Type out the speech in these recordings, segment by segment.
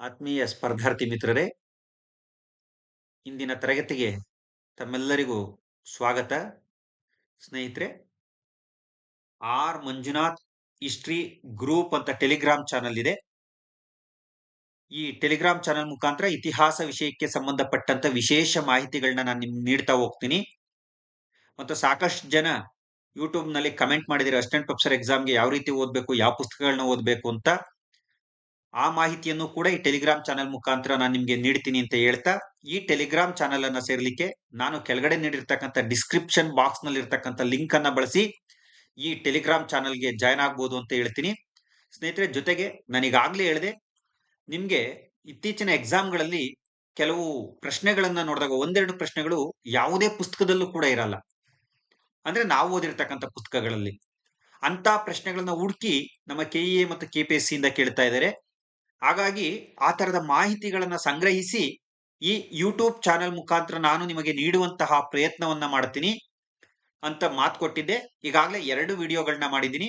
ಆತ್ಮೀಯ ಸ್ಪರ್ಧಾರ್ಥಿ ಮಿತ್ರರೇ, ಇಂದಿನ ತರಗತಿಗೆ ತಮ್ಮೆಲ್ಲರಿಗೂ ಸ್ವಾಗತ. ಸ್ನೇಹಿತರೆ, ಆರ್. ಮಂಜುನಾಥ್ ಹಿಸ್ಟ್ರಿ ಗ್ರೂಪ್ ಅಂತ ಟೆಲಿಗ್ರಾಮ್ ಚಾನಲ್ ಇದೆ. ಈ ಟೆಲಿಗ್ರಾಮ್ ಚಾನಲ್ ಮುಖಾಂತರ ಇತಿಹಾಸ ವಿಷಯಕ್ಕೆ ಸಂಬಂಧಪಟ್ಟಂತ ವಿಶೇಷ ಮಾಹಿತಿಗಳನ್ನ ನಾನು ನಿಮ್ಗೆ ನೀಡ್ತಾ ಹೋಗ್ತೀನಿ. ಮತ್ತು ಸಾಕಷ್ಟು ಜನ ಯೂಟ್ಯೂಬ್ನಲ್ಲಿ ಕಮೆಂಟ್ ಮಾಡಿದಿರಿ ಅಸಿಸ್ಟೆಂಟ್ ಪ್ರೊಫೆಸರ್ ಎಕ್ಸಾಮ್ಗೆ ಯಾವ ರೀತಿ ಓದಬೇಕು, ಯಾವ ಪುಸ್ತಕಗಳನ್ನ ಓದಬೇಕು ಅಂತ ಆ ಮಾಹಿತಿಯನ್ನು ಕೂಡ ಈ ಟೆಲಿಗ್ರಾಮ್ ಚಾನೆಲ್ ಮುಖಾಂತರ ನಾನು ನಿಮಗೆ ನೀಡ್ತೀನಿ ಅಂತ ಹೇಳ್ತಾ, ಈ ಟೆಲಿಗ್ರಾಮ್ ಚಾನೆಲ್ ಅನ್ನ ಸೇರ್ಲಿಕ್ಕೆ ನಾನು ಕೆಳಗಡೆ ನೀಡಿರ್ತಕ್ಕಂಥ ಡಿಸ್ಕ್ರಿಪ್ಷನ್ ಬಾಕ್ಸ್ನಲ್ಲಿ ಇರ್ತಕ್ಕಂಥ ಲಿಂಕ್ ಅನ್ನ ಬಳಸಿ ಈ ಟೆಲಿಗ್ರಾಮ್ ಚಾನೆಲ್ಗೆ ಜಾಯ್ನ್ ಆಗ್ಬೋದು ಅಂತ ಹೇಳ್ತೀನಿ. ಸ್ನೇಹಿತರೆ, ಜೊತೆಗೆ ನಾನೀಗಾಗ್ಲೇ ಹೇಳಿದೆ, ನಿಮ್ಗೆ ಇತ್ತೀಚಿನ ಎಕ್ಸಾಮ್ಗಳಲ್ಲಿ ಕೆಲವು ಪ್ರಶ್ನೆಗಳನ್ನ ನೋಡಿದಾಗ ಒಂದೆರಡು ಪ್ರಶ್ನೆಗಳು ಯಾವುದೇ ಪುಸ್ತಕದಲ್ಲೂ ಕೂಡ ಇರಲ್ಲ. ಅಂದ್ರೆ ನಾವು ಓದಿರ್ತಕ್ಕಂಥ ಪುಸ್ತಕಗಳಲ್ಲಿ. ಅಂತ ಪ್ರಶ್ನೆಗಳನ್ನ ಹುಡುಕಿ ನಮ್ಮ ಕೆಇಎ ಮತ್ತು ಕೆಪಿಎಸ್ಸಿ ಇಂದ ಕೇಳ್ತಾ ಇದ್ದಾರೆ. ಹಾಗಾಗಿ ಆ ತರದ ಮಾಹಿತಿಗಳನ್ನ ಸಂಗ್ರಹಿಸಿ ಈ ಯೂಟ್ಯೂಬ್ ಚಾನೆಲ್ ಮುಖಾಂತರ ನಾನು ನಿಮಗೆ ನೀಡುವಂತಹ ಪ್ರಯತ್ನವನ್ನ ಮಾಡ್ತೀನಿ ಅಂತ ಮಾತು ಕೊಟ್ಟಿದ್ದೆ. ಈಗಾಗಲೇ ಎರಡು ವಿಡಿಯೋಗಳನ್ನ ಮಾಡಿದ್ದೀನಿ.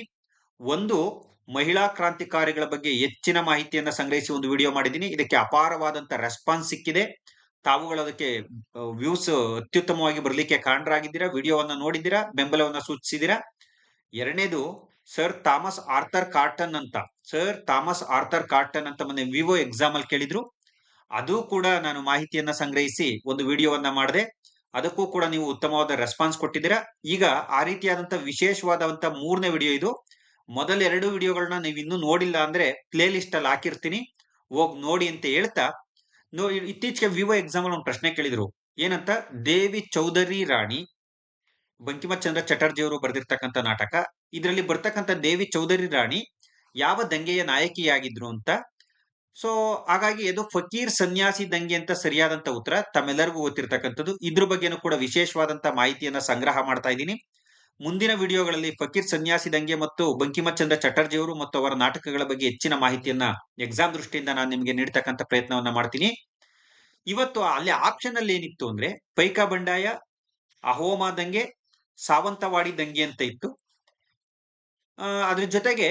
ಒಂದು, ಮಹಿಳಾ ಕ್ರಾಂತಿಕಾರಿಗಳ ಬಗ್ಗೆ ಹೆಚ್ಚಿನ ಮಾಹಿತಿಯನ್ನ ಸಂಗ್ರಹಿಸಿ ಒಂದು ವಿಡಿಯೋ ಮಾಡಿದ್ದೀನಿ. ಇದಕ್ಕೆ ಅಪಾರವಾದಂತ ರೆಸ್ಪಾನ್ಸ್ ಸಿಕ್ಕಿದೆ. ತಾವುಗಳು ಅದಕ್ಕೆ ವ್ಯೂಸ್ ಅತ್ಯುತ್ತಮವಾಗಿ ಬರಲಿಕ್ಕೆ ಕಾರಣರಾಗಿದ್ದೀರಾ? ವಿಡಿಯೋವನ್ನ ನೋಡಿದ್ದೀರಾ? ಬೆಂಬಲವನ್ನ ಸೂಚಿಸಿದೀರಾ ಎರಡನೇದು ಸರ್ ಥಾಮಸ್ ಆರ್ಥರ್ ಕಾರ್ಟನ್ ಅಂತ. ಸರ್ ಥಾಮಸ್ ಆರ್ಥರ್ ಕಾರ್ಟನ್ ಅಂತ ಮೊನ್ನೆ ವಿವೋ ಎಕ್ಸಾಮ್ ಅಲ್ಲಿ ಕೇಳಿದ್ರು. ಅದು ಕೂಡ ನಾನು ಮಾಹಿತಿಯನ್ನ ಸಂಗ್ರಹಿಸಿ ಒಂದು ವಿಡಿಯೋವನ್ನ ಮಾಡಿದೆ. ಅದಕ್ಕೂ ಕೂಡ ನೀವು ಉತ್ತಮವಾದ ರೆಸ್ಪಾನ್ಸ್ ಕೊಟ್ಟಿದ್ದೀರಾ. ಈಗ ಆ ರೀತಿಯಾದಂತ ವಿಶೇಷವಾದಂತ ಮೂರನೇ ವಿಡಿಯೋ ಇದು. ಮೊದಲ ಎರಡು ವಿಡಿಯೋಗಳನ್ನ ನೀವು ಇನ್ನೂ ನೋಡಿಲ್ಲ ಅಂದ್ರೆ ಪ್ಲೇ ಲಿಸ್ಟ್ ಅಲ್ಲಿ ಹಾಕಿರ್ತೀನಿ. ಹೋಗ್ ನೋಡಿ ಅಂತ ಹೇಳ್ತಾ. ಇತ್ತೀಚೆಗೆ ವಿವೋ ಎಕ್ಸಾಮ್ ಅಲ್ಲಿ ಒಂದು ಪ್ರಶ್ನೆ ಕೇಳಿದ್ರು. ಏನಂತ? ದೇವಿ ಚೌಧರಿ ರಾಣಿ. ಬಂಕಿಮಚಂದ್ರ ಚಟರ್ಜಿ ಅವರು ಬರೆದಿರ್ತಕ್ಕಂಥ ನಾಟಕ. ಇದರಲ್ಲಿ ಬರ್ತಕ್ಕಂಥ ದೇವಿ ಚೌಧರಿ ರಾಣಿ ಯಾವ ದಂಗೆಯ ನಾಯಕಿಯಾಗಿದ್ರು ಅಂತ. ಸೊ ಹಾಗಾಗಿ ಇದು ಫಕೀರ್ ಸನ್ಯಾಸಿ ದಂಗೆ ಅಂತ ಸರಿಯಾದಂತ ಉತ್ತರ ತಮ್ಮೆಲ್ಲರಿಗೂ ಗೊತ್ತಿರ್ತಕ್ಕಂಥದ್ದು. ಇದ್ರ ಬಗ್ಗೆನೂ ಕೂಡ ವಿಶೇಷವಾದಂತ ಮಾಹಿತಿಯನ್ನ ಸಂಗ್ರಹ ಮಾಡ್ತಾ ಇದ್ದೀನಿ. ಮುಂದಿನ ವಿಡಿಯೋಗಳಲ್ಲಿ ಫಕೀರ್ ಸನ್ಯಾಸಿ ದಂಗೆ ಮತ್ತು ಬಂಕಿಮಚಂದ್ರ ಚಟರ್ಜಿ ಅವರು ಮತ್ತು ಅವರ ನಾಟಕಗಳ ಬಗ್ಗೆ ಹೆಚ್ಚಿನ ಮಾಹಿತಿಯನ್ನ ಎಕ್ಸಾಮ್ ದೃಷ್ಟಿಯಿಂದ ನಾನು ನಿಮಗೆ ನೀಡ್ತಕ್ಕಂಥ ಪ್ರಯತ್ನವನ್ನ ಮಾಡ್ತೀನಿ. ಇವತ್ತು ಅಲ್ಲಿ ಆಪ್ಷನ್ ಅಲ್ಲಿ ಏನಿತ್ತು ಅಂದ್ರೆ ಪೈಕಾ ಬಂಡಾಯ, ಅಹೋಮ ದಂಗೆ ಸಾವಂತವಾಡಿ ದಂಗೆ ಅಂತ ಇತ್ತು. ಅದ್ರ ಜೊತೆಗೆ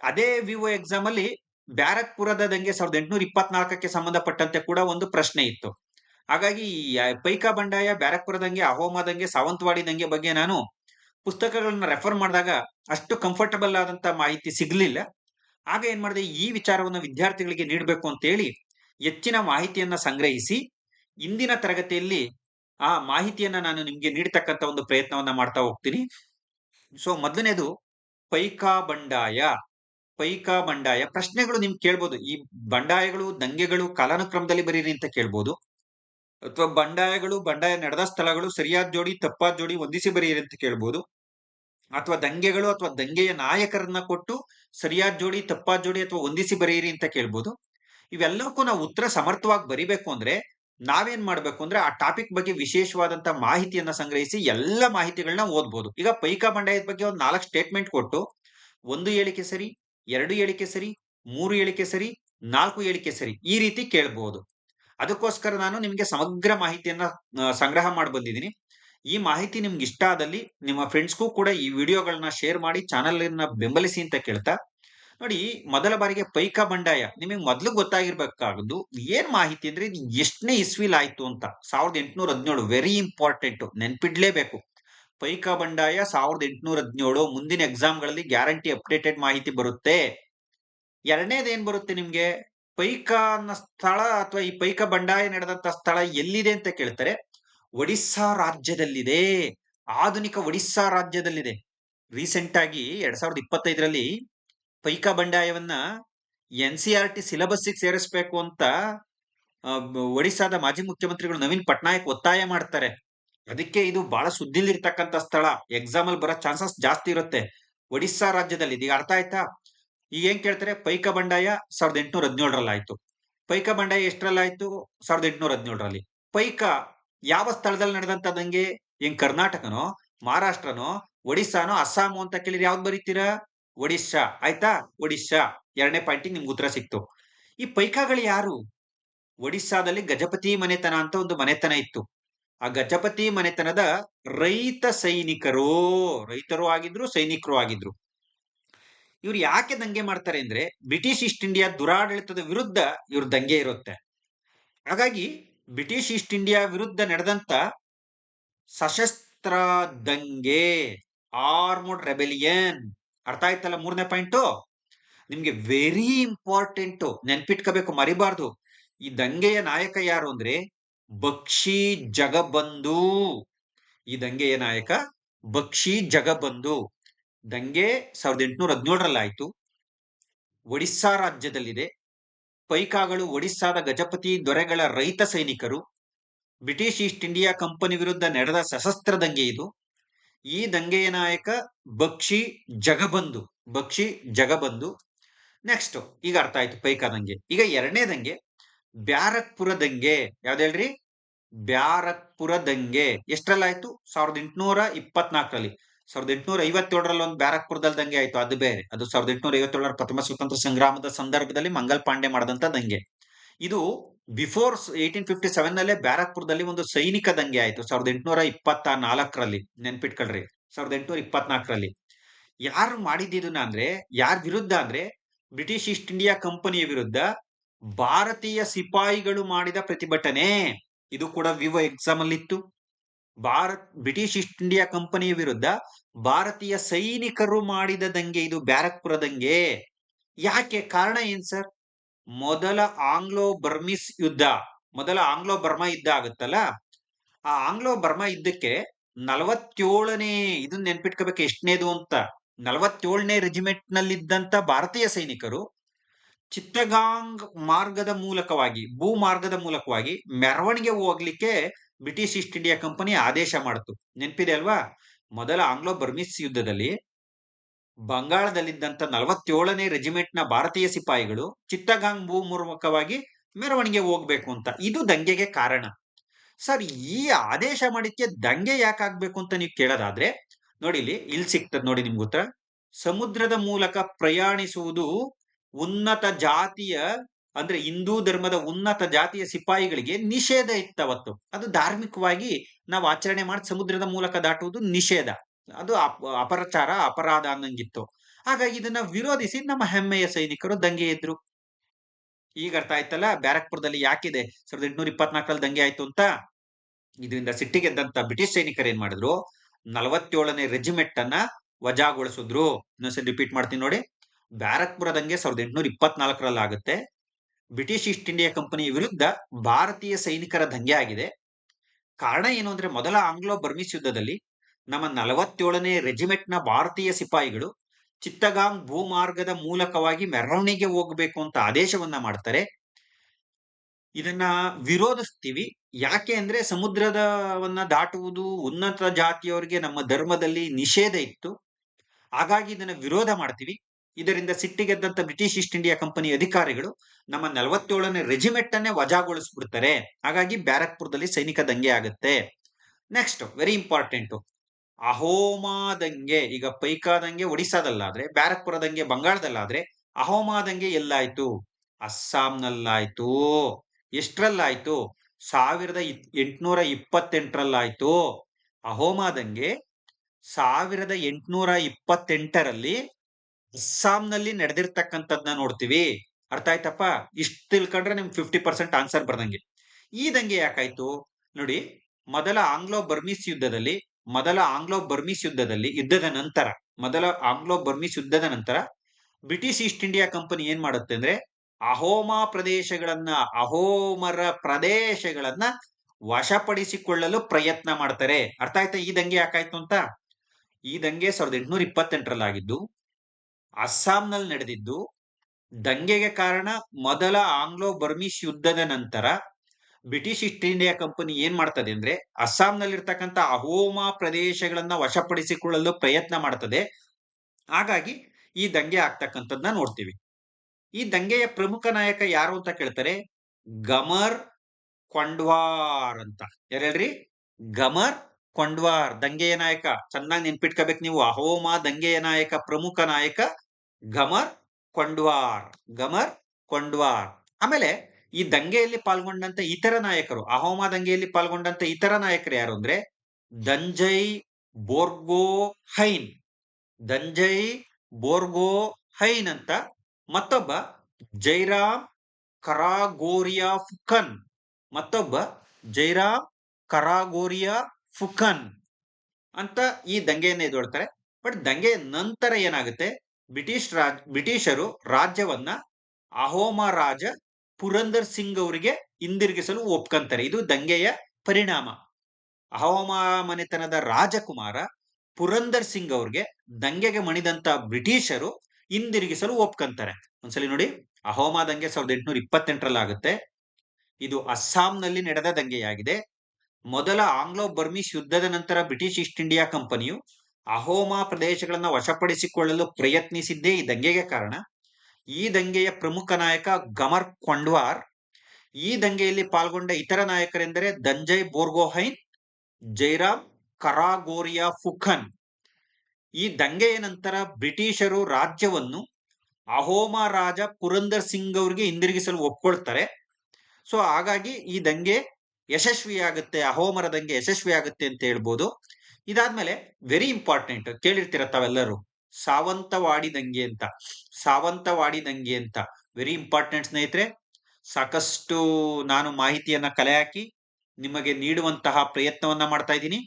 ಅದೇ ವಿವೋ ಎಕ್ಸಾಮ್ ಅಲ್ಲಿ ಬ್ಯಾರಕ್ಪುರದ ದಂಗೆ ಸಾವಿರದ ಎಂಟುನೂರ ಇಪ್ಪತ್ನಾಲ್ಕಕ್ಕೆ ಸಂಬಂಧಪಟ್ಟಂತೆ ಕೂಡ ಒಂದು ಪ್ರಶ್ನೆ ಇತ್ತು. ಹಾಗಾಗಿ ಪೈಕಾ ಬಂಡಾಯ ಬ್ಯಾರಕ್ಪುರ ದಂಗೆ ಅಹೋಮ ದಂಗೆ ಸಾವಂತವಾಡಿ ದಂಗೆ ಬಗ್ಗೆ ನಾನು ಪುಸ್ತಕಗಳನ್ನ ರೆಫರ್ ಮಾಡಿದಾಗ ಅಷ್ಟು ಕಂಫರ್ಟಬಲ್ ಆದಂತ ಮಾಹಿತಿ ಸಿಗ್ಲಿಲ್ಲ. ಆಗ ಏನ್ ಮಾಡಿದೆ, ಈ ವಿಚಾರವನ್ನು ವಿದ್ಯಾರ್ಥಿಗಳಿಗೆ ನೀಡಬೇಕು ಅಂತ ಹೇಳಿ ಹೆಚ್ಚಿನ ಮಾಹಿತಿಯನ್ನ ಸಂಗ್ರಹಿಸಿ, ಇಂದಿನ ತರಗತಿಯಲ್ಲಿ ಆ ಮಾಹಿತಿಯನ್ನ ನಾನು ನಿಮ್ಗೆ ನೀಡತಕ್ಕಂತ ಒಂದು ಪ್ರಯತ್ನವನ್ನ ಮಾಡ್ತಾ ಹೋಗ್ತೀನಿ. ಸೊ ಮೊದಲನೇದು, ಪೈಕಾ ಬಂಡಾಯ. ಪೈಕಾ ಬಂಡಾಯ. ಪ್ರಶ್ನೆಗಳು ನಿಮ್ಗೆ ಕೇಳ್ಬೋದು. ಈ ಬಂಡಾಯಗಳು, ದಂಗೆಗಳು ಕಾಲಾನುಕ್ರಮದಲ್ಲಿ ಬರೀರಿ ಅಂತ ಕೇಳ್ಬೋದು. ಅಥವಾ ಬಂಡಾಯಗಳು, ಬಂಡಾಯ ನಡೆದ ಸ್ಥಳಗಳು, ಸರಿಯಾದ ಜೋಡಿ, ತಪ್ಪಾದ ಜೋಡಿ ಹೊಂದಿಸಿ ಬರೀರಿ ಅಂತ ಕೇಳ್ಬೋದು. ಅಥವಾ ದಂಗೆಗಳು ಅಥವಾ ದಂಗೆಯ ನಾಯಕರನ್ನ ಕೊಟ್ಟು ಸರಿಯಾದ ಜೋಡಿ, ತಪ್ಪಾದ ಜೋಡಿ ಅಥವಾ ಹೊಂದಿಸಿ ಬರೆಯಿರಿ ಅಂತ ಕೇಳ್ಬೋದು. ಇವೆಲ್ಲಕ್ಕೂ ನಾವು ಉತ್ತರ ಸಮರ್ಥವಾಗಿ ಬರಿಬೇಕು ಅಂದ್ರೆ ನಾವೇನ್ ಮಾಡ್ಬೇಕು ಅಂದ್ರೆ ಆ ಟಾಪಿಕ್ ಬಗ್ಗೆ ವಿಶೇಷವಾದಂತ ಮಾಹಿತಿಯನ್ನ ಸಂಗ್ರಹಿಸಿ ಎಲ್ಲ ಮಾಹಿತಿಗಳನ್ನ ಓದ್ಬೋದು. ಈಗ ಪೈಕಾ ಬಂಡಾಯದ ಬಗ್ಗೆ ಒಂದು ನಾಲ್ಕು ಸ್ಟೇಟ್ಮೆಂಟ್ ಕೊಟ್ಟು ಒಂದು ಹೇಳಿಕೆ ಸರಿ, ಎರಡು ಹೇಳಿಕೆ ಸರಿ, ಮೂರು ಹೇಳಿಕೆ ಸರಿ, ನಾಲ್ಕು ಹೇಳಿಕೆ ಸರಿ ಈ ರೀತಿ ಕೇಳಬಹುದು ಅದಕ್ಕೋಸ್ಕರ ನಾನು ನಿಮಗೆ ಸಮಗ್ರ ಮಾಹಿತಿಯನ್ನ ಸಂಗ್ರಹ ಮಾಡಿ ಬಂದಿದ್ದೀನಿ. ಈ ಮಾಹಿತಿ ನಿಮ್ಗೆ ಇಷ್ಟ ಆದಲ್ಲಿ ನಿಮ್ಮ ಫ್ರೆಂಡ್ಸ್ಗೂ ಕೂಡ ಈ ವಿಡಿಯೋಗಳನ್ನ ಶೇರ್ ಮಾಡಿ ಚಾನಲ್ ಬೆಂಬಲಿಸಿ ಅಂತ ಕೇಳ್ತಾ ನೋಡಿ, ಮೊದಲ ಬಾರಿಗೆ ಪೈಕ ಬಂಡಾಯ. ನಿಮಗೆ ಮೊದಲು ಗೊತ್ತಾಗಿರ್ಬೇಕಾಗದು, ಏನ್ ಮಾಹಿತಿ ಅಂದ್ರೆ ಎಷ್ಟನೇ ಇಸ್ವಿಲ್ ಆಯ್ತು ಅಂತ. ಸಾವಿರದ ಎಂಟುನೂರ ಹದಿನೇಳು ವೆರಿ ಇಂಪಾರ್ಟೆಂಟ್ ನೆನ್ಪಿಡ್ಲೇಬೇಕು. ಪೈಕ ಬಂಡಾಯ ಸಾವಿರದ ಎಂಟುನೂರ ಹದಿನೇಳು ಮುಂದಿನ ಎಕ್ಸಾಮ್ಗಳಲ್ಲಿ ಗ್ಯಾರಂಟಿ ಅಪ್ಡೇಟೆಡ್ ಮಾಹಿತಿ ಬರುತ್ತೆ. ಎರಡನೇದು ಏನ್ ಬರುತ್ತೆ ನಿಮ್ಗೆ? ಪೈಕ ಅನ್ನೋ ಸ್ಥಳ ಅಥವಾ ಈ ಪೈಕ ಬಂಡಾಯ ನಡೆದಂತ ಸ್ಥಳ ಎಲ್ಲಿದೆ ಅಂತ ಕೇಳ್ತಾರೆ. ಒಡಿಸ್ಸಾ ರಾಜ್ಯದಲ್ಲಿದೆ. ಆಧುನಿಕ ಒಡಿಸ್ಸಾ ರಾಜ್ಯದಲ್ಲಿದೆ. ರೀಸೆಂಟ್ ಆಗಿ ಎರಡ್ ಸಾವಿರದ ಇಪ್ಪತ್ತೈದರಲ್ಲಿ Paika ಬಂಡಾಯವನ್ನ N C R T syllabus ಸೇರಿಸಬೇಕು ಅಂತ ಒಡಿಸ್ಸಾದ ಮಾಜಿ ಮುಖ್ಯಮಂತ್ರಿಗಳು ನವೀನ್ ಪಟ್ನಾಯಕ್ ಒತ್ತಾಯ ಮಾಡ್ತಾರೆ. ಅದಕ್ಕೆ ಇದು ಬಹಳ ಸುದ್ದಿಲಿರ್ತಕ್ಕಂಥ ಸ್ಥಳ. ಎಕ್ಸಾಮ್ ಅಲ್ಲಿ ಬರೋ ಚಾನ್ಸಸ್ ಜಾಸ್ತಿ ಇರುತ್ತೆ. ಒಡಿಸ್ಸಾ ರಾಜ್ಯದಲ್ಲಿ ಇದೀಗ ಅರ್ಥ ಆಯ್ತಾ? ಈಗ ಏನ್ ಕೇಳ್ತಾರೆ? ಪೈಕ ಬಂಡಾಯ ಸಾವಿರದ ಎಂಟುನೂರ ಹದಿನೇಳರಲ್ಲಿ ಆಯ್ತು. ಪೈಕಾ ಬಂಡಾಯ ಎಷ್ಟರಲ್ಲಾಯ್ತು? ಸಾವಿರದ ಎಂಟುನೂರ ಹದಿನೇಳರಲ್ಲಿ ಪೈಕ ಯಾವ ಸ್ಥಳದಲ್ಲಿ ನಡೆದಂತದಂಗೆ ಏನ್ ಕರ್ನಾಟಕನೋ, ಮಹಾರಾಷ್ಟ್ರನೋ, ಒಡಿಸ್ಸಾನೋ, ಅಸ್ಸಾಮು ಅಂತ ಕೇಳಿದ್ರೆ ಯಾವ್ದು ಬರೀತೀರಾ? ಒಡಿಶಾ, ಆಯ್ತಾ? ಒಡಿಶಾ. ಎರಡನೇ ಪಾಯಿಂಟಿಗೆ ನಿಮ್ಗೆ ಉತ್ತರ ಸಿಕ್ತು. ಈ ಪೈಕಾಗಳು ಯಾರು? ಒಡಿಶಾದಲ್ಲಿ ಗಜಪತಿ ಮನೆತನ ಅಂತ ಒಂದು ಮನೆತನ ಇತ್ತು. ಆ ಗಜಪತಿ ಮನೆತನದ ರೈತ ಸೈನಿಕರು, ರೈತರು ಆಗಿದ್ರು, ಸೈನಿಕರು ಆಗಿದ್ರು. ಇವ್ರು ಯಾಕೆ ದಂಗೆ ಮಾಡ್ತಾರೆ ಅಂದ್ರೆ ಬ್ರಿಟಿಷ್ ಈಸ್ಟ್ ಇಂಡಿಯಾ ದುರಾಡಳಿತದ ವಿರುದ್ಧ ಇವ್ರ ದಂಗೆ ಇರುತ್ತೆ. ಹಾಗಾಗಿ ಬ್ರಿಟಿಷ್ ಈಸ್ಟ್ ಇಂಡಿಯಾ ವಿರುದ್ಧ ನಡೆದಂತ ಸಶಸ್ತ್ರ ದಂಗೆ, ಆರ್ಮೋಡ್ ರೆಬೆಲಿಯನ್ ಅರ್ಥ ಆಯ್ತಲ್ಲ ಮೂರನೇ ಪಾಯಿಂಟು? ನಿಮ್ಗೆ ವೆರಿ ಇಂಪಾರ್ಟೆಂಟ್ ನೆನ್ಪಿಟ್ಕೋಬೇಕು, ಮರಿಬಾರ್ದು. ಈ ದಂಗೆಯ ನಾಯಕ ಯಾರು ಅಂದ್ರೆ ಬಕ್ಷಿ ಜಗಬಂಧು. ಈ ದಂಗೆಯ ನಾಯಕ ಬಕ್ಷಿ ಜಗಬಂಧು. ದಂಗೆ ಸಾವಿರದ ಎಂಟುನೂರ ಹದಿನೇಳರಲ್ಲಿ ಆಯ್ತು ಒಡಿಸ್ಸಾ ರಾಜ್ಯದಲ್ಲಿದೆ. ಪೈಕಾಗಳು ಒಡಿಸ್ಸಾದ ಗಜಪತಿ, ದೊರೆಗಳ ರೈತ ಸೈನಿಕರು. ಬ್ರಿಟಿಷ್ ಈಸ್ಟ್ ಇಂಡಿಯಾ ಕಂಪನಿ ವಿರುದ್ಧ ನಡೆದ ಸಶಸ್ತ್ರ ದಂಗೆ ಇದು. ಈ ದಂಗೆಯ ನಾಯಕ ಬಕ್ಷಿ ಜಗಬಂಧು ಬಕ್ಷಿ ಜಗಬಂಧು. ನೆಕ್ಸ್ಟ್ ಈಗ ಅರ್ಥ ಆಯ್ತು ಪೈಕಾ ದಂಗೆ. ಈಗ ಎರಡನೇ ದಂಗೆ ಬ್ಯಾರಕ್ಪುರ ದಂಗೆ. ಯಾವ್ದು ಹೇಳ್ರಿ? ಬ್ಯಾರಕ್ಪುರ ದಂಗೆ. ಎಷ್ಟರಲ್ಲಾಯ್ತು ಸಾವಿರದ ಎಂಟುನೂರ ಇಪ್ಪತ್ನಾಲ್ಕರಲ್ಲಿ. ಸಾವಿರದ ಎಂಟುನೂರ ಐವತ್ತೇಳರಲ್ಲಿ ಒಂದು ಬ್ಯಾರಕ್ಪುರದಲ್ಲಿ ದಂಗೆ ಆಯ್ತು. ಅದು ಬೇರೆ. ಅದು ಸಾವಿರದ ಎಂಟುನೂರ ಐವತ್ತೇಳರ ಪ್ರಥಮ ಸ್ವತಂತ್ರ ಸಂಗ್ರಾಮದ ಸಂದರ್ಭದಲ್ಲಿ ಮಂಗಲ್ ಪಾಂಡೆ ಮಾಡಿದಂತ ದಂಗೆ. ಇದು ಬಿಫೋರ್ ಏಟೀನ್ ಫಿಫ್ಟಿ ಸೆವೆನ್ ನಲ್ಲೇ ಬ್ಯಾರಕ್ಪುರದಲ್ಲಿ ಒಂದು ಸೈನಿಕ ದಂಗೆ ಆಯ್ತು ಸಾವಿರದ ಎಂಟುನೂರ ಇಪ್ಪತ್ತ ನಾಲ್ಕರಲ್ಲಿ ನೆನ್ಪಿಟ್ಕೊಳ್ರಿ ಸಾವಿರದ ಎಂಟುನೂರ ಇಪ್ಪತ್ನಾಲ್ಕರಲ್ಲಿ. ಯಾರು ಮಾಡಿದ್ದಿದನ್ನ ಅಂದ್ರೆ, ಯಾರ ವಿರುದ್ಧ ಅಂದ್ರೆ, ಬ್ರಿಟಿಷ್ ಈಸ್ಟ್ ಇಂಡಿಯಾ ಕಂಪನಿಯ ವಿರುದ್ಧ ಭಾರತೀಯ ಸಿಪಾಯಿಗಳು ಮಾಡಿದ ಪ್ರತಿಭಟನೆ. ಇದು ಕೂಡ ವಿವೋ ಎಕ್ಸಾಮ್ ಅಲ್ಲಿ ಇತ್ತು ಭಾರತ್, ಬ್ರಿಟಿಷ್ ಈಸ್ಟ್ ಇಂಡಿಯಾ ಕಂಪನಿಯ ವಿರುದ್ಧ ಭಾರತೀಯ ಸೈನಿಕರು ಮಾಡಿದ ದಂಗೆ, ಇದು ಬ್ಯಾರಕ್ಪುರ ದಂಗೆ. ಯಾಕೆ ಕಾರಣ ಏನ್ ಸರ್? ಮೊದಲ ಆಂಗ್ಲೋ ಬರ್ಮಿಸ್ ಯುದ್ಧ. ಮೊದಲ ಆಂಗ್ಲೋ ಬರ್ಮಾ ಯುದ್ಧ ಆಗುತ್ತಲ್ಲ? ಆ ಆಂಗ್ಲೋ ಬರ್ಮಾ ಯುದ್ಧಕ್ಕೆ ನಲವತ್ತೇಳನೇ ಇದನ್ನ ನೆನ್ಪಿಟ್ಕೋಬೇಕು ಎಷ್ಟನೇದು ಅಂತ. ನಲವತ್ತೇಳನೇ ರೆಜಿಮೆಂಟ್ ನಲ್ಲಿದ್ದಂತ ಭಾರತೀಯ ಸೈನಿಕರು ಚಿತ್ತಗಾಂಗ್ ಮಾರ್ಗದ ಮೂಲಕವಾಗಿ ಭೂ ಮಾರ್ಗದ ಮೂಲಕವಾಗಿ ಮೆರವಣಿಗೆ ಹೋಗ್ಲಿಕ್ಕೆ ಬ್ರಿಟಿಷ್ ಈಸ್ಟ್ ಇಂಡಿಯಾ ಕಂಪನಿ ಆದೇಶ ಮಾಡಿತು. ನೆನ್ಪಿದೆ ಅಲ್ವಾ? ಮೊದಲ ಆಂಗ್ಲೋ ಬರ್ಮಿಸ್ ಯುದ್ಧದಲ್ಲಿ ಬಂಗಾಳದಲ್ಲಿದ್ದಂತ ನಲವತ್ತೇಳನೇ ರೆಜಿಮೆಂಟ್ನ ಭಾರತೀಯ ಸಿಪಾಯಿಗಳು ಚಿತ್ತಗಾಂಗ್ ಭೂ ಮೂಲಕವಾಗಿ ಮೆರವಣಿಗೆ ಹೋಗ್ಬೇಕು ಅಂತ. ಇದು ದಂಗೆಗೆ ಕಾರಣ. ಸರ್, ಈ ಆದೇಶ ಮಾಡಿದ್ಕೆ ದಂಗೆ ಯಾಕಾಗ್ಬೇಕು ಅಂತ ನೀವು ಕೇಳೋದಾದ್ರೆ, ನೋಡಿ ಇಲ್ಲಿ ಇಲ್ಲಿ ಸಿಗ್ತದೆ ನೋಡಿ ನಿಮ್ಗೆ ಉತ್ತರ. ಸಮುದ್ರದ ಮೂಲಕ ಪ್ರಯಾಣಿಸುವುದು ಉನ್ನತ ಜಾತಿಯ, ಅಂದ್ರೆ ಹಿಂದೂ ಧರ್ಮದ ಉನ್ನತ ಜಾತಿಯ ಸಿಪಾಯಿಗಳಿಗೆ ನಿಷೇಧ ಇತ್ತವತ್ತು ಅದು ಧಾರ್ಮಿಕವಾಗಿ ನಾವು ಆಚರಣೆ ಮಾಡಿ ಸಮುದ್ರದ ಮೂಲಕ ದಾಟುವುದು ನಿಷೇಧ. ಅದು ಅಪ- ಅಪರಚಾರ, ಅಪರಾಧ ಅನ್ನಂಗಿತ್ತು. ಹಾಗಾಗಿ ಇದನ್ನ ವಿರೋಧಿಸಿ ನಮ್ಮ ಹೆಮ್ಮೆಯ ಸೈನಿಕರು ದಂಗೆ ಎದ್ರು. ಈಗ ಅರ್ಥ ಆಯ್ತಲ್ಲ, ಬ್ಯಾರಕ್ಪುರದಲ್ಲಿ ಯಾಕಿದೆ? ಸಾವಿರದ ಎಂಟುನೂರ ಇಪ್ಪತ್ನಾಲ್ಕರಲ್ಲಿ ದಂಗೆ ಆಯ್ತು ಅಂತ? ಇದರಿಂದ ಸಿಟ್ಟಿಗೆದ್ದಂತ ಬ್ರಿಟಿಷ್ ಸೈನಿಕರು ಏನ್ ಮಾಡಿದ್ರು? ನಲವತ್ತೇಳನೇ ರೆಜಿಮೆಂಟ್ ಅನ್ನ ವಜಾಗೊಳಿಸಿದ್ರು ಇನ್ನೊಂದ್ಸರಿ ರಿಪೀಟ್ ಮಾಡ್ತೀನಿ ನೋಡಿ. ಬ್ಯಾರಕ್ಪುರ ದಂಗೆ ಸಾವಿರದ ಎಂಟುನೂರ ಇಪ್ಪತ್ನಾಲ್ಕರಲ್ಲಿ ಆಗುತ್ತೆ. ಬ್ರಿಟಿಷ್ ಈಸ್ಟ್ ಇಂಡಿಯಾ ಕಂಪನಿಯ ವಿರುದ್ಧ ಭಾರತೀಯ ಸೈನಿಕರ ದಂಗೆ ಆಗಿದೆ. ಕಾರಣ ಏನು ಅಂದ್ರೆ ಮೊದಲ ಆಂಗ್ಲೋ ಬರ್ಮಿಸ್ ಯುದ್ಧದಲ್ಲಿ ನಮ್ಮ ನಲವತ್ತೇಳನೇ ರೆಜಿಮೆಂಟ್ನ ಭಾರತೀಯ ಸಿಪಾಯಿಗಳು ಚಿತ್ತಗಾಂಗ್ ಭೂಮಾರ್ಗದ ಮೂಲಕವಾಗಿ ಮೆರವಣಿಗೆ ಹೋಗಬೇಕು ಅಂತ ಆದೇಶವನ್ನ ಮಾಡ್ತಾರೆ. ಇದನ್ನ ವಿರೋಧಿಸ್ತೀವಿ. ಯಾಕೆ ಅಂದ್ರೆ ಸಮುದ್ರದವನ್ನ ದಾಟುವುದು ಉನ್ನತ ಜಾತಿಯವರಿಗೆ ನಮ್ಮ ಧರ್ಮದಲ್ಲಿ ನಿಷೇಧ ಇತ್ತು. ಹಾಗಾಗಿ ಇದನ್ನ ವಿರೋಧ ಮಾಡ್ತೀವಿ. ಇದರಿಂದ ಸಿಟ್ಟಿಗೆದ್ದಂತ ಬ್ರಿಟಿಷ್ ಈಸ್ಟ್ ಇಂಡಿಯಾ ಕಂಪನಿ ಅಧಿಕಾರಿಗಳು ನಮ್ಮ ನಲವತ್ತೇಳನೇ ರೆಜಿಮೆಂಟ್ ಅನ್ನೇ ವಜಾಗೊಳಿಸ್ಬಿಡ್ತಾರೆ. ಹಾಗಾಗಿ ಬ್ಯಾರಕ್ಪುರದಲ್ಲಿ ಸೈನಿಕ ದಂಗೆ ಆಗುತ್ತೆ. ನೆಕ್ಸ್ಟ್ ವೆರಿ ಇಂಪಾರ್ಟೆಂಟ್ ಅಹೋಮಾ ದಂಗೆ ಈಗ ಪೈಕಾದಂಗೆ ಒಡಿಸಾದಲ್ಲಾದ್ರೆ ಬ್ಯಾರಕ್ಪುರದಂಗೆ ಬ್ಯಾರಕ್ಪುರ ದಂಗೆ ಬಂಗಾಳದಲ್ಲಾದ್ರೆ, ಅಹೋಮಾದಂಗೆ ಎಲ್ಲಾಯ್ತು? ಅಸ್ಸಾಂನಲ್ಲಾಯ್ತು. ಎಷ್ಟರಲ್ಲಾಯ್ತು? ಸಾವಿರದ ಎಂಟುನೂರ ಇಪ್ಪತ್ತೆಂಟರಲ್ಲಾಯ್ತು. ಅಹೋಮಾದಂಗೆ ಸಾವಿರದ ಎಂಟುನೂರ ಇಪ್ಪತ್ತೆಂಟರಲ್ಲಿ ಅಸ್ಸಾಂನಲ್ಲಿ ನಡೆದಿರ್ತಕ್ಕಂಥದ್ನ ನೋಡ್ತೀವಿ. ಅರ್ಥ ಆಯ್ತಪ್ಪ? ಇಷ್ಟು ತಿಳ್ಕೊಂಡ್ರೆ ನಿಮ್ಗೆ ಫಿಫ್ಟಿ ಪರ್ಸೆಂಟ್ ಆನ್ಸರ್ ಬರ್ದಂಗೆ. ಈ ದಂಗೆ ಯಾಕಾಯ್ತು? ನೋಡಿ, ಮೊದಲ ಆಂಗ್ಲೋ ಬರ್ಮೀಸ್ ಯುದ್ಧದಲ್ಲಿ ಮೊದಲ ಆಂಗ್ಲೋ ಬರ್ಮೀಸ್ ಯುದ್ಧದಲ್ಲಿ ಯುದ್ಧದ ನಂತರ, ಮೊದಲ ಆಂಗ್ಲೋ ಬರ್ಮೀಸ್ ಯುದ್ಧದ ನಂತರ ಬ್ರಿಟಿಷ್ ಈಸ್ಟ್ ಇಂಡಿಯಾ ಕಂಪನಿ ಏನ್ ಮಾಡುತ್ತೆ ಅಂದ್ರೆ ಅಹೋಮ ಪ್ರದೇಶಗಳನ್ನ, ಅಹೋಮರ ಪ್ರದೇಶಗಳನ್ನ ವಶಪಡಿಸಿಕೊಳ್ಳಲು ಪ್ರಯತ್ನ ಮಾಡ್ತಾರೆ. ಅರ್ಥ ಆಯ್ತಾ? ಈ ದಂಗೆ ಯಾಕಾಯ್ತು ಅಂತ? ಈ ದಂಗೆ ಸಾವಿರದ ಎಂಟುನೂರ ಇಪ್ಪತ್ತೆಂಟರಲ್ಲಿ ಆಗಿದ್ದು ಅಸ್ಸಾಂನಲ್ಲಿ ನಡೆದಿದ್ದು, ದಂಗೆಗೆ ಕಾರಣ ಮೊದಲ ಆಂಗ್ಲೋ ಬರ್ಮೀಸ್ ಯುದ್ಧದ ನಂತರ ಬ್ರಿಟಿಷ್ ಈಸ್ಟ್ ಇಂಡಿಯಾ ಕಂಪನಿ ಏನ್ ಮಾಡ್ತದೆ ಅಂದ್ರೆ ಅಸ್ಸಾಂನಲ್ಲಿರ್ತಕ್ಕಂಥ ಅಹೋಮ ಪ್ರದೇಶಗಳನ್ನ ವಶಪಡಿಸಿಕೊಳ್ಳಲು ಪ್ರಯತ್ನ ಮಾಡ್ತದೆ. ಹಾಗಾಗಿ ಈ ದಂಗೆ ಆಗ್ತಕ್ಕಂಥದ್ದನ್ನ ನೋಡ್ತೀವಿ. ಈ ದಂಗೆಯ ಪ್ರಮುಖ ನಾಯಕ ಯಾರು ಅಂತ ಕೇಳ್ತಾರೆ? ಗಮರ್ ಕೊಂಡ್ವಾರ್ ಅಂತ. ಹೇಳ್ರಿ ಗಮರ್ ಕೊಂಡ್ವಾರ್ ದಂಗೆಯ ನಾಯಕ. ಚೆನ್ನಾಗಿ ನೆನ್ಪಿಟ್ಕೋಬೇಕು ನೀವು. ಅಹೋಮ ದಂಗೆಯ ನಾಯಕ, ಪ್ರಮುಖ ನಾಯಕ ಗಮರ್ ಕೊಂಡ್ವಾರ್ ಗಮರ್ ಕೊಂಡ್ವಾರ್ ಆಮೇಲೆ ಈ ದಂಗೆಯಲ್ಲಿ ಪಾಲ್ಗೊಂಡಂತ ಇತರ ನಾಯಕರು, ಅಹೋಮ ದಂಗೆಯಲ್ಲಿ ಪಾಲ್ಗೊಂಡಂತ ಇತರ ನಾಯಕರು ಯಾರು ಅಂದ್ರೆ ದಂಜೈ ಬೋರ್ಗೋ ಹೈನ್. ದಂಜೈ ಬೋರ್ಗೋ ಹೈನ್ ಅಂತ ಮತ್ತೊಬ್ಬ ಜೈರಾಮ್ ಕರಾಗೋರಿಯಾ ಫುಕನ್. ಮತ್ತೊಬ್ಬ ಜೈರಾಮ್ ಕರಾಗೋರಿಯಾ ಫುಕನ್ ಅಂತ ಈ ದಂಗೆಯನ್ನು ಎದುರ್ತಾರೆ ಬಟ್ ದಂಗೆ ನಂತರ ಏನಾಗುತ್ತೆ? ಬ್ರಿಟಿಷ್ ರಾಜ್, ಬ್ರಿಟಿಷರು ರಾಜ್ಯವನ್ನ ಅಹೋಮ ರಾಜ ಪುರಂದರ್ ಸಿಂಗ್ ಅವರಿಗೆ ಹಿಂದಿರುಗಿಸಲು ಒಪ್ಕೊಂತಾರೆ. ಇದು ದಂಗೆಯ ಪರಿಣಾಮ. ಅಹೋಮ ಮನೆತನದ ರಾಜಕುಮಾರ ಪುರಂದರ್ ಸಿಂಗ್ ಅವ್ರಿಗೆ ದಂಗೆಗೆ ಮಣಿದಂತ ಬ್ರಿಟಿಷರು ಹಿಂದಿರುಗಿಸಲು ಒಪ್ಕೊಂತಾರೆ. ಒಂದ್ಸಲಿ ನೋಡಿ ಅಹೋಮ ದಂಗೆ ಸಾವಿರದ ಎಂಟುನೂರ ಇಪ್ಪತ್ತೆಂಟರಲ್ಲಿ ಆಗುತ್ತೆ. ಇದು ಅಸ್ಸಾಂನಲ್ಲಿ ನಡೆದ ದಂಗೆಯಾಗಿದೆ. ಮೊದಲ ಆಂಗ್ಲೋ ಬರ್ಮಿಸ್ ಯುದ್ಧದ ನಂತರ ಬ್ರಿಟಿಷ್ ಈಸ್ಟ್ ಇಂಡಿಯಾ ಕಂಪನಿಯು ಅಹೋಮ ಪ್ರದೇಶಗಳನ್ನು ವಶಪಡಿಸಿಕೊಳ್ಳಲು ಪ್ರಯತ್ನಿಸಿದ್ದೇ ಈ ದಂಗೆಗೆ ಕಾರಣ. ಈ ದಂಗೆಯ ಪ್ರಮುಖ ನಾಯಕ ಗಮರ್ ಕೊಂಡ್ವಾರ್, ಈ ದಂಗೆಯಲ್ಲಿ ಪಾಲ್ಗೊಂಡ ಇತರ ನಾಯಕರೆಂದರೆ ದಂಜಯ್ ಬೋರ್ಗೋಹೈನ್, ಜೈರಾಮ್ ಕರಾಗೋರಿಯಾ ಫುಖನ್. ಈ ದಂಗೆಯ ನಂತರ ಬ್ರಿಟಿಷರು ರಾಜ್ಯವನ್ನು ಅಹೋಮ ರಾಜ ಪುರಂದರ್ ಸಿಂಗ್ ಅವರಿಗೆ ಹಿಂದಿರುಗಿಸಲು ಒಪ್ಕೊಳ್ತಾರೆ. ಸೊ, ಹಾಗಾಗಿ ಈ ದಂಗೆ ಯಶಸ್ವಿಯಾಗುತ್ತೆ, ಅಹೋಮರ ದಂಗೆ ಯಶಸ್ವಿಯಾಗುತ್ತೆ ಅಂತ ಹೇಳ್ಬೋದು. ಇದಾದ್ಮೇಲೆ ವೆರಿ ಇಂಪಾರ್ಟೆಂಟ್ ಕೇಳಿರ್ತೀರ ತಾವೆಲ್ಲರೂ? ಸಾವಂತವಾಡಿ ದಂಗೆ ಅಂತ ಸಾವಂತವಾಡಿ ದಂಗೆ ಅಂತ. ವೆರಿ ಇಂಪಾರ್ಟೆಂಟ್ ಸ್ನೇಹಿತರೆ, ಸಾಕಷ್ಟು ನಾನು ಮಾಹಿತಿಯನ್ನ ಕಲೆ ಹಾಕಿ ನಿಮಗೆ ನೀಡುವಂತಹ ಪ್ರಯತ್ನವನ್ನ ಮಾಡ್ತಾ ಇದ್ದೀನಿ.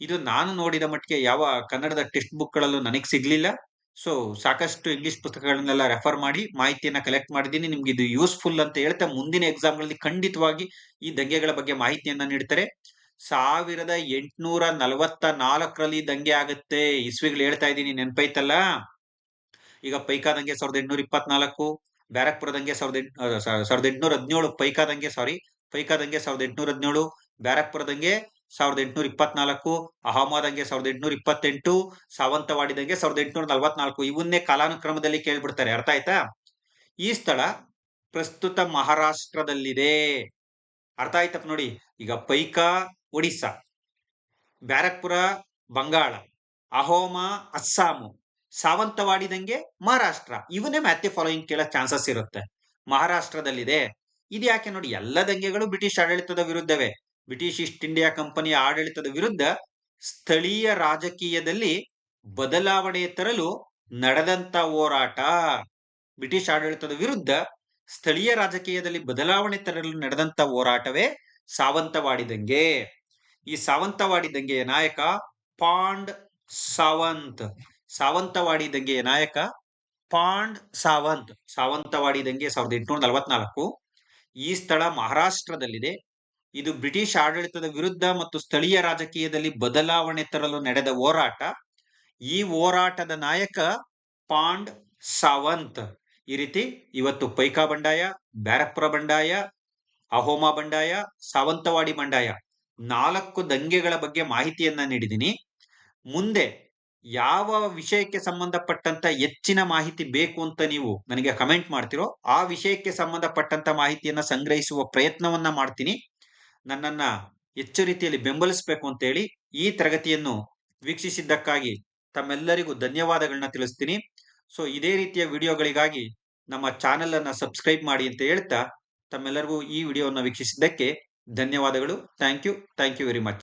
ಇದು ನಾನು ನೋಡಿದ ಮಟ್ಟಿಗೆ ಯಾವ ಕನ್ನಡದ ಟೆಕ್ಸ್ಟ್ ಬುಕ್ಗಳಲ್ಲೂ ನನಗೆ ಸಿಗ್ಲಿಲ್ಲ. ಸೊ ಸಾಕಷ್ಟು ಇಂಗ್ಲಿಷ್ ಪುಸ್ತಕಗಳನ್ನೆಲ್ಲ ರೆಫರ್ ಮಾಡಿ ಮಾಹಿತಿಯನ್ನ ಕಲೆಕ್ಟ್ ಮಾಡಿದ್ದೀನಿ. ನಿಮ್ಗೆ ಇದು ಯೂಸ್ಫುಲ್ ಅಂತ ಹೇಳ್ತಾ ಮುಂದಿನ ಎಕ್ಸಾಮ್ಗಳಲ್ಲಿ ಖಂಡಿತವಾಗಿ ಈ ದಂಗೆಗಳ ಬಗ್ಗೆ ಮಾಹಿತಿಯನ್ನ ನೀಡ್ತಾರೆ. ಸಾವಿರದ ಎಂಟುನೂರ ನಲವತ್ತ ನಾಲ್ಕರಲ್ಲಿ ದಂಗೆ ಆಗುತ್ತೆ. ಇಸ್ವಿಗಳು ಹೇಳ್ತಾ ಇದ್ದೀನಿ, ನೆನಪೈತಲ್ಲ? ಈಗ ಪೈಕಾ ದಂಗೆ ಸಾವಿರದ ಎಂಟುನೂರ ಇಪ್ಪತ್ನಾಲ್ಕು ಬ್ಯಾರಕ್ಪುರ ದಂಗೆ ಸಾವಿರದ ಎಂಟು ಸಾವಿರದ ಎಂಟುನೂರ ಹದಿನೇಳು ಪೈಕಾ ದಂಗೆ ಸಾರಿ ಪೈಕಾ ದಂಗೆ ಸಾವಿರದ ಎಂಟುನೂರ ಹದಿನೇಳು ಬ್ಯಾರಕ್ಪುರ ದಂಗೆ ಸಾವಿರದ ಎಂಟುನೂರ ಇಪ್ಪತ್ನಾಲ್ಕು ಅಹಮದಂಗೆ ಸಾವಿರದ ಎಂಟುನೂರ ಇಪ್ಪತ್ತೆಂಟು, ಸಾವಂತವಾಡಿದಂಗೆ ಸಾವಿರದ ಎಂಟುನೂರ ನಲವತ್ನಾಲ್ಕು, ಇವನ್ನೇ ಕಾಲಾನುಕ್ರಮದಲ್ಲಿ ಕೇಳ್ಬಿಡ್ತಾರೆ. ಅರ್ಥ ಆಯ್ತಾ? ಈ ಸ್ಥಳ ಪ್ರಸ್ತುತ ಮಹಾರಾಷ್ಟ್ರದಲ್ಲಿದೆ. ಅರ್ಥ ಆಯ್ತಪ್ಪ ನೋಡಿ. ಈಗ ಪೈಕಾ ಒಡಿಸ್ಸಾ, ಬ್ಯಾರಕ್ಪುರ, ಬಂಗಾಳ, ಅಹೋಮ, ಅಸ್ಸಾಮು, ಸಾವಂತವಾಡಿದಂಗೆ ಮಹಾರಾಷ್ಟ್ರ. ಇವನ್ನೇ ಮ್ಯಾಥ್ಯೂ ಫಾಲೋಯಿಂಗ್ ಕೇಳೋ ಚಾನ್ಸಸ್ ಇರುತ್ತೆ. ಮಹಾರಾಷ್ಟ್ರದಲ್ಲಿದೆ. ಇದು ಯಾಕೆ ನೋಡಿ, ಎಲ್ಲ ದಂಗೆಗಳು ಬ್ರಿಟಿಷ್ ಆಡಳಿತದ ವಿರುದ್ಧವೇ. ಬ್ರಿಟಿಷ್ ಈಸ್ಟ್ ಇಂಡಿಯಾ ಕಂಪನಿಯ ಆಡಳಿತದ ವಿರುದ್ಧ ಸ್ಥಳೀಯ ರಾಜಕೀಯದಲ್ಲಿ ಬದಲಾವಣೆ ತರಲು ನಡೆದಂತ ಹೋರಾಟ. ಬ್ರಿಟಿಷ್ ಆಡಳಿತದ ವಿರುದ್ಧ ಸ್ಥಳೀಯ ರಾಜಕೀಯದಲ್ಲಿ ಬದಲಾವಣೆ ತರಲು ನಡೆದಂತ ಹೋರಾಟವೇ ಸಾವಂತವಾಡಿ ದಂಗೆ ಈ ಸಾವಂತವಾಡಿ ದಂಗೆಯ ನಾಯಕ ಪಾಂಡ್ ಸಾವಂತ್. ಸಾವಂತವಾಡಿ ದಂಗೆಯ ನಾಯಕ ಪಾಂಡ್ ಸಾವಂತ್. ಸಾವಂತವಾಡಿ ದಂಗೆ ಸಾವಿರದ ಎಂಟುನೂರ ನಲವತ್ನಾಲ್ಕು. ಈ ಸ್ಥಳ ಮಹಾರಾಷ್ಟ್ರದಲ್ಲಿದೆ. ಇದು ಬ್ರಿಟಿಷ್ ಆಡಳಿತದ ವಿರುದ್ಧ ಮತ್ತು ಸ್ಥಳೀಯ ರಾಜಕೀಯದಲ್ಲಿ ಬದಲಾವಣೆ ತರಲು ನಡೆದ ಹೋರಾಟ. ಈ ಹೋರಾಟದ ನಾಯಕ ಪಾಂಡ್ ಸಾವಂತ್. ಈ ರೀತಿ ಇವತ್ತು ಪೈಕಾ ಬಂಡಾಯ, ಬ್ಯಾರಕ್ಪುರ ಬಂಡಾಯ, ಅಹೋಮ ಬಂಡಾಯ, ಸಾವಂತವಾಡಿ ಬಂಡಾಯ. ನಾಲ್ಕು ದಂಗೆಗಳ ಬಗ್ಗೆ ಮಾಹಿತಿಯನ್ನ ನೀಡಿದ್ದೀನಿ ಮುಂದೆ ಯಾವ ವಿಷಯಕ್ಕೆ ಸಂಬಂಧಪಟ್ಟಂತ ಹೆಚ್ಚಿನ ಮಾಹಿತಿ ಬೇಕು ಅಂತ ನೀವು ನನಗೆ ಕಮೆಂಟ್ ಮಾಡ್ತಿರೋ, ಆ ವಿಷಯಕ್ಕೆ ಸಂಬಂಧಪಟ್ಟಂತ ಮಾಹಿತಿಯನ್ನ ಸಂಗ್ರಹಿಸುವ ಪ್ರಯತ್ನವನ್ನ ಮಾಡ್ತೀನಿ. ನನ್ನನ್ನ ಹೆಚ್ಚು ರೀತಿಯಲ್ಲಿ ಬೆಂಬಲಿಸಬೇಕು ಅಂತ ಹೇಳಿ ಈ ತರಗತಿಯನ್ನು ವೀಕ್ಷಿಸಿದ್ದಕ್ಕಾಗಿ ತಮ್ಮೆಲ್ಲರಿಗೂ ಧನ್ಯವಾದಗಳನ್ನ ತಿಳಿಸ್ತೀನಿ. ಸೊ, ಇದೇ ರೀತಿಯ ವಿಡಿಯೋಗಳಿಗಾಗಿ ನಮ್ಮ ಚಾನೆಲ್ ಅನ್ನ ಸಬ್ಸ್ಕ್ರೈಬ್ ಮಾಡಿ ಅಂತ ಹೇಳ್ತಾ ತಮ್ಮೆಲ್ಲರಿಗೂ ಈ ವಿಡಿಯೋವನ್ನು ವೀಕ್ಷಿಸಿದ್ದಕ್ಕೆ ಧನ್ಯವಾದಗಳು. Thank you thank you very much